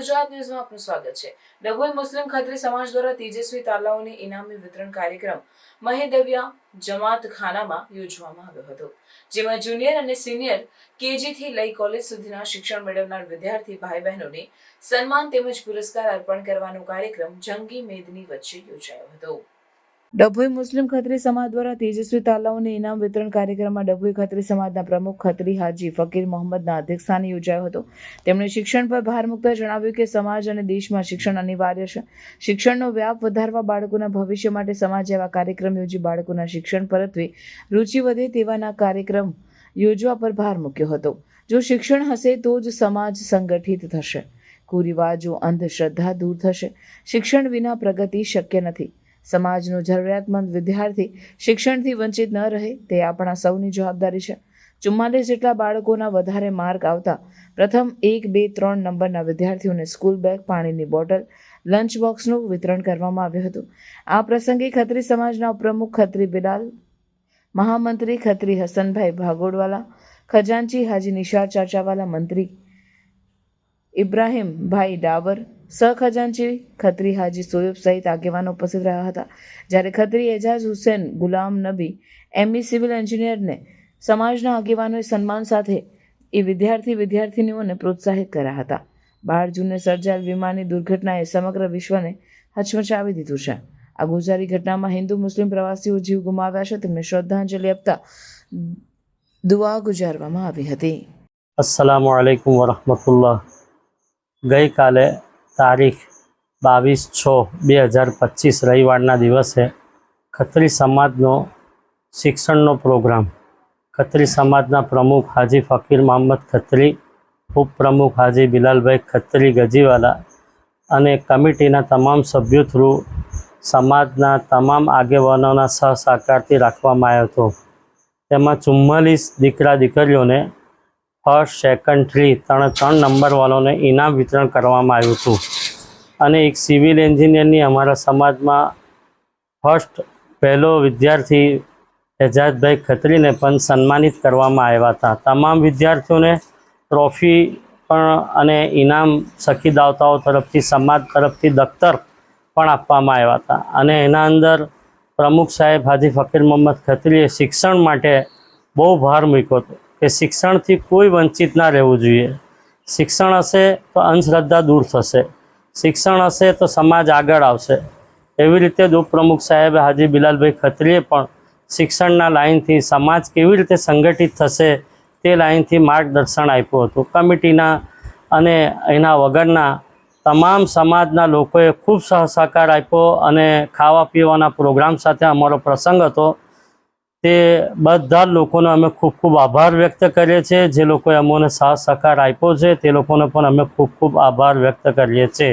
ગુજરાત ન્યૂઝમાં આપનું સ્વાગત છે. ડભોઈ મુસ્લિમ ખત્રી સમાજ દ્વારા તેજસ્વી તાલાઓની ઇનામી વિતરણ કાર્યક્રમ મહેદવ્યા જમાત ખાનામાં યોજવામાં આવ્યો હતો, જેમાં જુનિયર અને સિનિયર કેજી થી લઈ કોલેજ સુધીના શિક્ષણ મેળવનાર વિદ્યાર્થી ભાઈ બહેનોને સન્માન તેમજ પુરસ્કાર અર્પણ કરવાનો કાર્યક્રમ જંગી મેદની વચ્ચે યોજાયો હતો. ડભોઈ મુસ્લિમ ખત્રી સમાજ દ્વારા તેજસ્વી તાલાઓને ઇનામ વિતરણ કાર્યક્રમમાં ડભોઈ ખત્રી સમાજના પ્રમુખ ખત્રી હાજી ફકીર મોહમ્મદના અધ્યક્ષસ્થાને યોજાયો હતો. તેમણે શિક્ષણ પર ભાર મૂકતા જણાવ્યું કે સમાજ અને દેશમાં શિક્ષણ અનિવાર્ય છે. શિક્ષણનો વ્યાપ વધારવા બાળકોના ભવિષ્ય માટે સમાજ એવા કાર્યક્રમ યોજી બાળકોના શિક્ષણ પરત્વે રુચિ વધે તેવાના કાર્યક્રમ યોજવા પર ભાર મૂક્યો હતો. જો શિક્ષણ હશે તો જ સમાજ સંગઠિત થશે. કુરિવાજો અંધશ્રદ્ધા દૂર થશે. શિક્ષણ વિના પ્રગતિ શક્ય નથી. સમાજનો જરૂરિયાતમંદ વિદ્યાર્થી શિક્ષણથી વંચિત ન રહે તે આપણા સૌની જવાબદારી છે. ચુમ્માલીસ જેટલા બાળકોના વધારે માર્ક આવતા પ્રથમ એક, બે, ત્રણ નંબરના વિદ્યાર્થીઓને સ્કૂલ બેગ, પાણીની બોટલ, લંચ બોક્સનું વિતરણ કરવામાં આવ્યું હતું. આ પ્રસંગે ખત્રી સમાજના ઉપપ્રમુખ ખત્રી બિલાલ, મહામંત્રી ખત્રી હસનભાઈ ભાગોડવાલા, ખજાનચી હાજી નિશાળ ચાચાવાલા મંત્રી ઇબ્રાહીમભાઈ ડાવર સહખજાનચી ખત્રી હાજી સોયબ સહિત આગેવાનો ઉપસ્થિત રહ્યા હતા. જ્યારે ખત્રી એજાજ હુસેન ગુલામ નબી એમબી સિવિલ એન્જિનિયરને સમાજના આગેવાનોએ સન્માન સાથે એ વિદ્યાર્થી વિદ્યાર્થીનીઓને પ્રોત્સાહિત કર્યા હતા. બાર જૂને સર્જાયેલ વિમાનની દુર્ઘટનાએ સમગ્ર વિશ્વને હચમચાવી દીધું છે. આ ગુજારી ઘટનામાં હિન્દુ મુસ્લિમ પ્રવાસીઓ જીવ ગુમાવ્યા છે. તેમને શ્રદ્ધાંજલિ આપતા દુઆ ગુજારવામાં આવી હતી. અસલામ આલેકુમ વરહમતુલ્લાહ. ગઈકાલે તારીખ બાવીસ છ બે હજાર પચીસ રવિવારના દિવસે ખત્રી સમાજનો શિક્ષણનો પ્રોગ્રામ. ખત્રી સમાજના પ્રમુખ હાજી ફકીર મોહમ્મદ ખત્રી, ઉપપ્રમુખ હાજી બિલાલભાઈ ખત્રી ગજીવાલા અને કમિટીના તમામ સભ્યો થ્રુ સમાજના તમામ આગેવાનોના સહસહકારથી રાખવામાં આવ્યો હતો. તેમાં ચુમ્માલીસ દીકરા દીકરીઓને ફર્સ્ટ સેકન્ડ થ્રી ત્રણ ત્રણ નંબરવાળાને ઇનામ વિતરણ કરવામાં આવ્યું હતું. અને એક સિવિલ એન્જિનિયરની અમારા સમાજમાં ફર્સ્ટ પહેલો વિદ્યાર્થી એજાજભાઈ ખત્રીને પણ સન્માનિત કરવામાં આવ્યા હતા. તમામ વિદ્યાર્થીઓને ટ્રોફી પણ અને ઇનામ સખી દાવતાઓ તરફથી, સમાજ તરફથી દફતર પણ આપવામાં આવ્યા હતા. અને એના અંદર પ્રમુખ સાહેબ હાજી ફકીર મોહમ્મદ ખત્રીએ શિક્ષણ માટે બહુ ભાર મૂક્યો હતો. કે શિક્ષણથી કોઈ વંચિત ના રહેવું જોઈએ. શિક્ષણ હશે તો અંધશ્રદ્ધા દૂર થશે. શિક્ષણ હશે તો સમાજ આગળ આવશે. એવી રીતે જ ઉપપ્રમુખ સાહેબ હાજી બિલાલભાઈ ખત્રીએ પણ શિક્ષણના લાઇનથી સમાજ કેવી રીતે સંગઠિત થશે તે લાઇનથી માર્ગદર્શન આપ્યું હતું. કમિટીના અને એના વગરના તમામ સમાજના લોકોએ ખૂબ સહસહકાર આપ્યો અને ખાવા પીવાના પ્રોગ્રામ સાથે અમારો પ્રસંગ હતો. તે બધા લોકોનો અમે ખૂબ ખૂબ આભાર વ્યક્ત કરીએ છીએ. જે લોકોએ અમોને સાથ સહકાર આપ્યો છે, તે લોકોનો પણ અમે ખૂબ ખૂબ આભાર વ્યક્ત કરીએ છીએ.